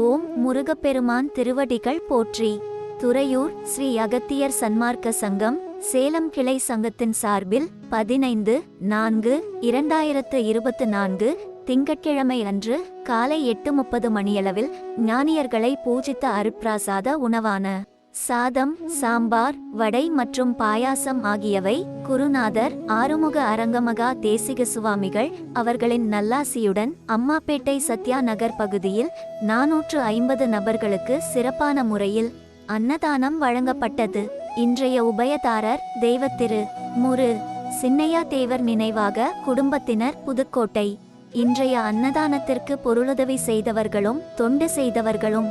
ஓம் முருகப்பெருமான் திருவடிகள் போற்றி. துறையூர் ஸ்ரீ அகத்தியர் சன்மார்க்க சங்கம் சேலம் கிளை சங்கத்தின் சார்பில் பதினைந்து நான்கு இரண்டாயிரத்து இருபத்து நான்கு திங்கட்கிழமை அன்று காலை எட்டு முப்பது மணியளவில் ஞானியர்களை பூஜித்த அருப்பிராசாத உணவான சாதம் சாம்பார் வடை மற்றும் பாயாசம் ஆகியவை குருநாதர் ஆறுமுக அரங்கமகா தேசிக சுவாமிகள் அவர்களின் நல்லாசியுடன் அம்மாப்பேட்டை சத்யா நகர் பகுதியில் நாநூற்று ஐம்பது நபர்களுக்கு சிறப்பான முறையில் அன்னதானம் வழங்கப்பட்டது. இன்றைய உபயதாரர் தெய்வத்திரு முரு சின்னையா தேவர் நினைவாக குடும்பத்தினர் புதுக்கோட்டை. இன்றைய அன்னதானத்திற்கு பொருளுதவி செய்தவர்களும் தொண்டு செய்தவர்களும்